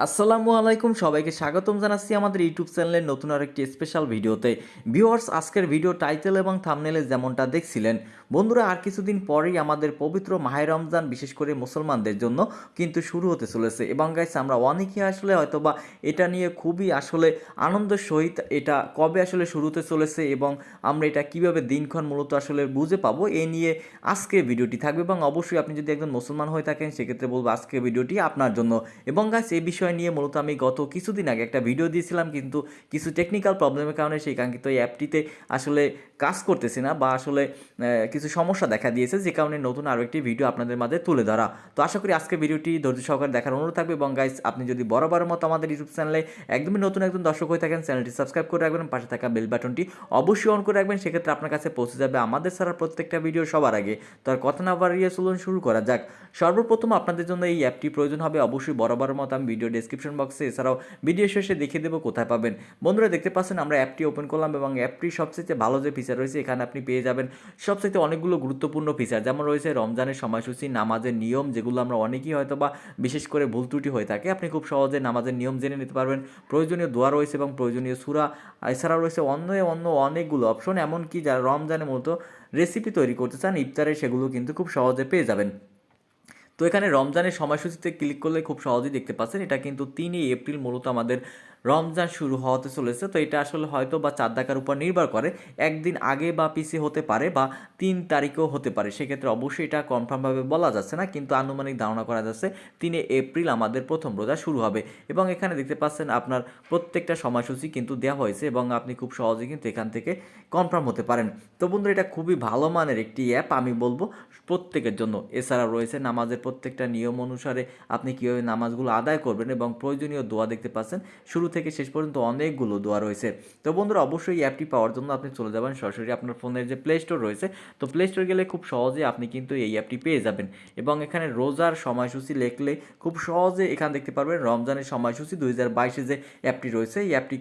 আসসালামু আলাইকুম, সবাইকে স্বাগতম জানাচ্ছি আমাদের ইউটিউব চ্যানেলের নতুন আরেকটি স্পেশাল ভিডিওতে। ভিউয়ার্স, আজকের ভিডিও টাইটেল এবং থামনেলে যেমনটা দেখছিলেন, বন্ধুরা, আর কিছুদিন পরেই আমাদের পবিত্র মাহে রমজান, বিশেষ করে মুসলমানদের জন্য কিন্তু শুরু হতে চলেছে। এবং গাইস আমরা অনেকে আসলে হয়তোবা এটা নিয়ে খুবই আসলে আনন্দের সহিত এটা কবে আসলে শুরু হতে চলেছে এবং আমরা এটা কীভাবে দিনক্ষণ মূলত আসলে বুঝে পাবো, এ নিয়ে আজকে ভিডিওটি থাকবে। এবং অবশ্যই আপনি যদি একজন মুসলমান হয়ে থাকেন, সেক্ষেত্রে বলব আজকে ভিডিওটি আপনার জন্য। এবং গাছ এই বিষয় নিয়ে মূলত আমি গত কিছুদিন আগে একটা ভিডিও দিয়েছিলাম, কিন্তু কিছু টেকনিক্যাল প্রবলেমের কারণে সেই কাঙ্ক্ষিত এই অ্যাপটিতে আসলে কাজ করতেছে না বা আসলে কিছু সমস্যা দেখা দিয়েছে, যে কারণে নতুন আরও একটি ভিডিও আপনাদের মাঝে তুলে ধরা। তো আশা করি আজকে ভিডিওটি ধৈর্য সহকারে দেখার অনুরোধ থাকবে এবং গাইস আপনি যদি বরাবরের মতো আমাদের ইউটিউব চ্যানেলে একদমই নতুন একজন দর্শক হয়ে থাকেন চ্যানেলটি সাবস্ক্রাইব করে রাখবেন, পাশে থাকা বেল বাটনটি অবশ্যই অন করে রাখবেন, সেক্ষেত্রে আপনার কাছে পৌঁছে যাবে আমাদের ছাড়া প্রত্যেকটা ভিডিও সবার আগে। তো আর কথা না বাড়িয়ে চলুন শুরু করা যাক। সর্বপ্রথম আপনাদের জন্য এই অ্যাপটি প্রয়োজন হবে, অবশ্যই বরাবরের মতো আমি ভিডিও ডেসক্রিপশন বক্সে এছাড়াও ভিডিও শেষে দেখিয়ে দেবো কোথায় পাবেন। বন্ধুরা, দেখতে পাচ্ছেন আমরা অ্যাপটি ওপেন করলাম এবং অ্যাপটির সবচেয়ে ভালো যে ফিচার রয়েছে, এখানে আপনি পেয়ে যাবেন সবচেয়ে অনেকগুলো গুরুত্বপূর্ণ ফিচার যেমন রয়েছে রমজানের সময়সূচি, নামাজের নিয়ম, যেগুলো আমরা অনেকেই হয়তো বা বিশেষ করে ভুল ত্রুটি হয়ে থাকে। আপনি খুব সহজে নামাজের নিয়ম জেনে নিতে পারবেন। প্রয়োজনীয় দোয়া রয়েছে এবং প্রয়োজনীয় সুরা। এছাড়াও রয়েছে অন্য অন্য অনেকগুলো অপশন এমনকি যারা রমজানের মতো রেসিপি তৈরি করতে চান ইফতারে সেগুলো কিন্তু খুব সহজে পেয়ে যাবেন। তো এখানে রমজানের সময়সূচিতে ক্লিক করলে খুব সহজেই দেখতে পাচ্ছেন, এটা কিন্তু তিনই এপ্রিল মূলত আমাদের রমজান শুরু হতে চলেছে, তো এটা আসলে হয়তো বা চার দেখার উপর নির্ভর করে। একদিন আগে বা পিছিয়ে হতে পারে বা তিন তারিখেও হতে পারে, সেক্ষেত্রে অবশ্যই এটা কনফার্মভাবে বলা যাচ্ছে না, কিন্তু আনুমানিক ধারণা করা যাচ্ছে তিনে এপ্রিল আমাদের প্রথম রোজা শুরু হবে। এবং এখানে দেখতে পাচ্ছেন আপনার প্রত্যেকটা সময়সূচি কিন্তু দেওয়া হয়েছে এবং আপনি খুব সহজেই কিন্তু এখান থেকে কনফার্ম হতে পারেন। তো বন্ধুরা, এটা খুবই ভালো মানের একটি অ্যাপ আমি বলব প্রত্যেকের জন্য। এছাড়া রয়েছে নামাজের প্রত্যেকটা নিয়ম অনুসারে আপনি কীভাবে নামাজগুলো আদায় করবেন এবং প্রয়োজনীয় দোয়া দেখতে পাচ্ছেন। শুরু থেকে শেষ পর্যন্ত অনেকগুলো দোয়া রয়েছে। তো বন্ধুরা, অবশ্যই এই অ্যাপটি পাওয়ার জন্য আপনি চলে যাবেন। সরাসরি আপনার ফোনের যে প্লে স্টোর রয়েছে, তো প্লে স্টোর গেলে খুব সহজে আপনি কিন্তু এই অ্যাপটি পেয়ে যাবেন। এবং এখানে রোজার সময়সূচি লেখলে খুব সহজে এখানে দেখতে পারবেন, রমজানের সময়সূচি দুই হাজার বাইশে যে অ্যাপটি রয়েছে, এই অ্যাপটি